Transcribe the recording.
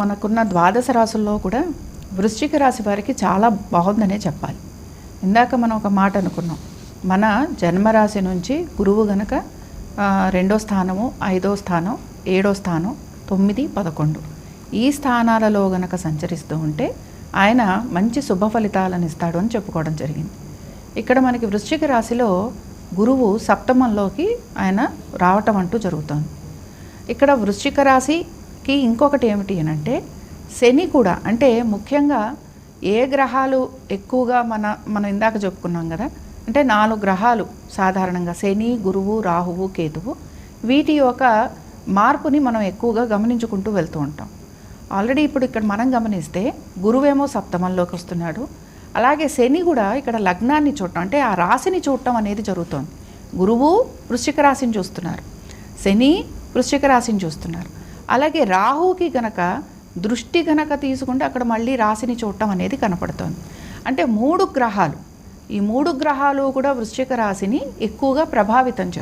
మనకున్న ద్వాదశ రాసుల్లో కూడా వృశ్చిక రాశి వారికి చాలా బాగుందనే చెప్పాలి. ఇందాక మనం ఒక మాట అనుకున్నాం. మన జన్మరాశి నుంచి గురువు గనక రెండో స్థానము ఐదో స్థానం ఏడో స్థానం తొమ్మిది పదకొండు ఈ స్థానాలలో గనక సంచరిస్తూ ఉంటే ఆయన మంచి శుభ ఫలితాలను ఇస్తాడు అని చెప్పుకోవడం జరిగింది. ఇక్కడ మనకి వృశ్చిక రాశిలో గురువు సప్తమంలోకి ఆయన రావటం అంటూ జరుగుతోంది. ఇక్కడ వృశ్చిక రాశి కి ఇంకొకటి ఏమిటి అని అంటే శని కూడా అంటే ముఖ్యంగా ఏ గ్రహాలు ఎక్కువగా మన మనం ఇందాక చెప్పుకున్నాం కదా అంటే నాలుగు గ్రహాలు సాధారణంగా శని గురువు రాహువు కేతువు వీటి యొక్క మార్పుని మనం ఎక్కువగా గమనించుకుంటూ వెళ్తూ ఉంటాం. ఆల్రెడీ ఇప్పుడు ఇక్కడ మనం గమనిస్తే గురువేమో సప్తమంలోకి వస్తున్నాడు. అలాగే శని కూడా ఇక్కడ లగ్నాన్ని చూడటం అంటే ఆ రాశిని చూడటం అనేది జరుగుతోంది. గురువు వృశ్చిక రాశిని చూస్తున్నారు. శని వృశ్చిక రాశిని చూస్తున్నారు. అలాగే రాహుకి గనక దృష్టి గనక తీసుకుంటే అక్కడ మళ్ళీ రాశిని చూడటం అనేది కనపడుతోంది. అంటే మూడు గ్రహాలు. ఈ మూడు గ్రహాలు కూడా వృశ్చిక రాశిని ఎక్కువగా ప్రభావితం చేస్తాయి